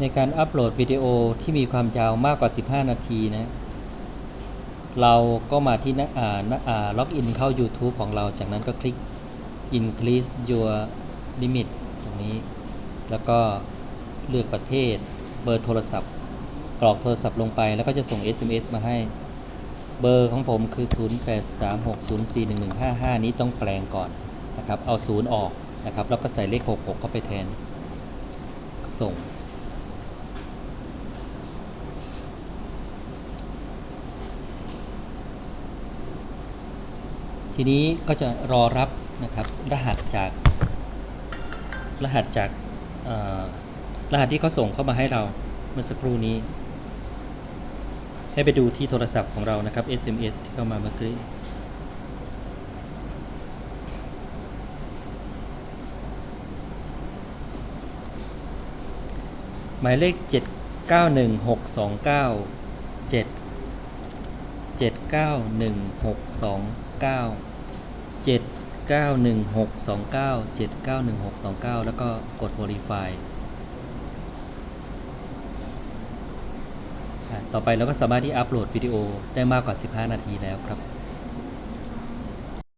ในการอัปโหลดวิดีโอที่มีความยาวมากกว่า 15 นาทีนะ เราก็มาที่หนะอ่าหน้าอ่าล็อกอินเข้า YouTube ของเรา จากนั้นก็คลิก increase your limit ตรงนี้ แล้วก็เลือกประเทศ เบอร์โทรศัพท์ กรอกโทรศัพท์ลงไป แล้วก็จะส่ง SMS มาให้ เบอร์ของผมคือ 0836041155 นี้ต้องแปลงก่อนนะครับ เอา 0 ออกนะครับ แล้วก็ใส่เลข 66 เข้าไปแทน ส่ง ทีนี้ก็จะรอรับนะครับรหัสจากรหัสจากรหัสที่เขาส่งเข้ามาให้เราเมื่อสักครู่นี้ ให้ไปดูที่โทรศัพท์ของเรานะครับ SMS ที่เข้ามาเมื่อกี้หมายเลข 7 9 1 6 2 9 7 7 9 1 6 2 9 7 9 1 6 2 9 7 9 1 6 2 9แล้วก็กด verify ต่อไปเราก็สามารถที่อัปโหลดวิดีโอได้มากกว่า 15 นาทีแล้วครับ